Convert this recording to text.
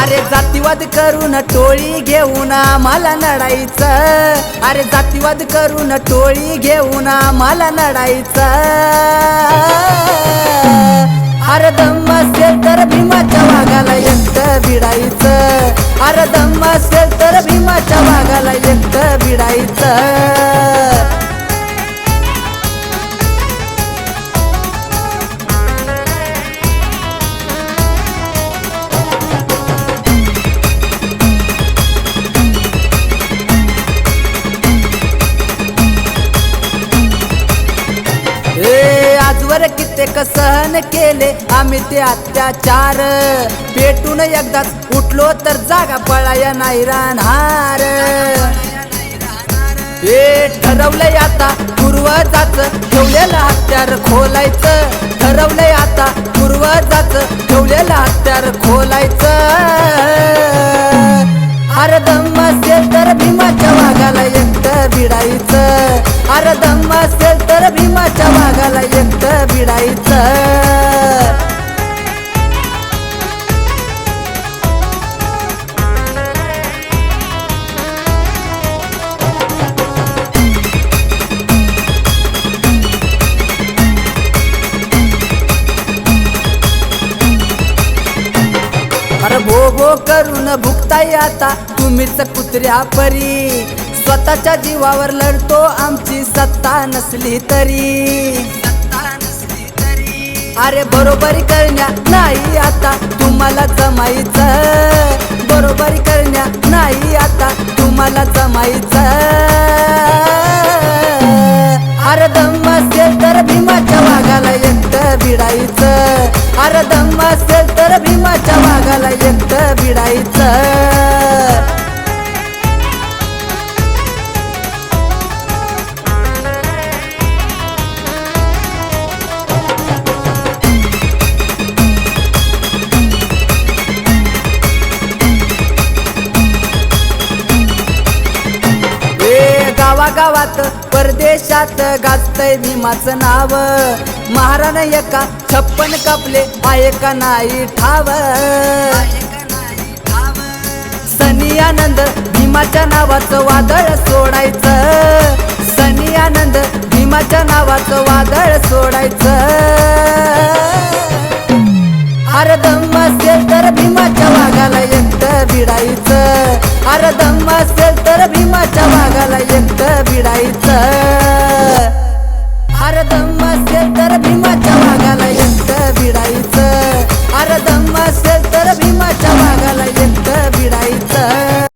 अरे जातीवाद करून टोळी घेऊन आम्हाला लढायचं. अरे जातीवाद करून टोळी घेऊन आम्हाला लढायचं. अरे दम असेल तर भीमाच्या वाघाला एकटं भिडायचं अरे दम असेल तर भीमाच्या वाघाला एकटं भिडायचं आजवर कित्येक सहन केले. आम्ही ते अत्याचार. पेटून एकदाच उठलो तर जागा पळाया नाही राहणार. हे ठरवलंय आता पूर्वजाच. ठेवलेलं हत्यार खोलायचं. ठरवलंय आता पूर्वजाच. ठेवलेलं हत्यार खोलायचं. अरे दम असेल तर भीमाच्या वाघाला एकटं भिडायचं. अरे दम असेल तर करून भुकताय आता. तुम्हीच कुत्र्या परी. स्वतःच्या जीवावर लढतो आमची सत्ता नसली तरी. अरे बरोबरी करण्या नाही आता तुम्हाला जमायचं. बरोबरी करण्या नाही आता तुम्हाला जमायचं. अरे दम असेल तर भीमाच्या वाघाला एकटं भिडायचं. अरे दम असेल तर भीमाच्या वाघाला एकटं चिडायचं. ए गावागावात परदेशात गाजतय भीमाचं नाव. महाराण एका छप्पन कापले आहे का नाही ठाव. आनंद भीमाच्या नावाचं वादळ सोडायचं. सनी आनंद भीमाच्या नावाचं वादळ सोडायचं. अरे दम असेल तर भीमाच्या वाघाला एकटं भिडायचं अरे दम